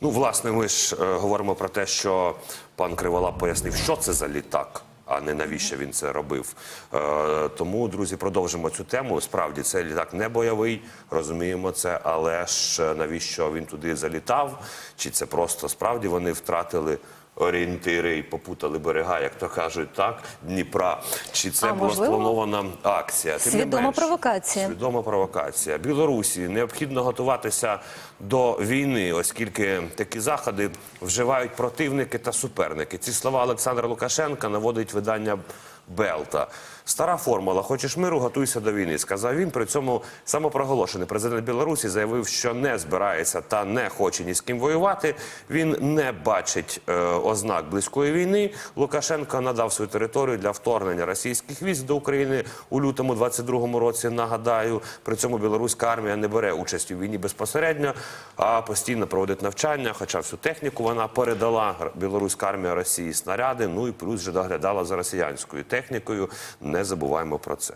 Ну, власне, ми ж е, говоримо про те, що пан Криволап пояснив, що це за літак. А не навіщо він це робив. Е, тому, друзі, продовжимо цю тему. Справді, цей літак не бойовий, розуміємо це, але ж е, навіщо він туди залітав? Чи це просто справді вони втратили орієнтири і попутали берега, як то кажуть, так Дніпра? Чи це А, була можливо, спланована акція? Тим свідома менш, провокація. Свідома провокація. Білорусі необхідно готуватися до війни, оскільки такі заходи вживають противники та суперники. Ці слова Олександра Лукашенка наводить видання Белта. Стара формула Хочеш миру, готуйся до війни. Сказав він. При цьому самопроголошений президент Білорусі заявив, що не збирається та не хоче ні з ким воювати. Він не бачить е, ознак близької війни. Лукашенко надав свою територію для вторгнення російських військ до України у лютому 22-му році. Нагадаю, при цьому білоруська армія не бере участь у війні безпосередньо, а постійно проводить навчання. Хоча всю техніку вона передала білоруська армія Росії снаряди. Ну і плюс вже доглядала за росіянською технікою. Не забуваємо про це.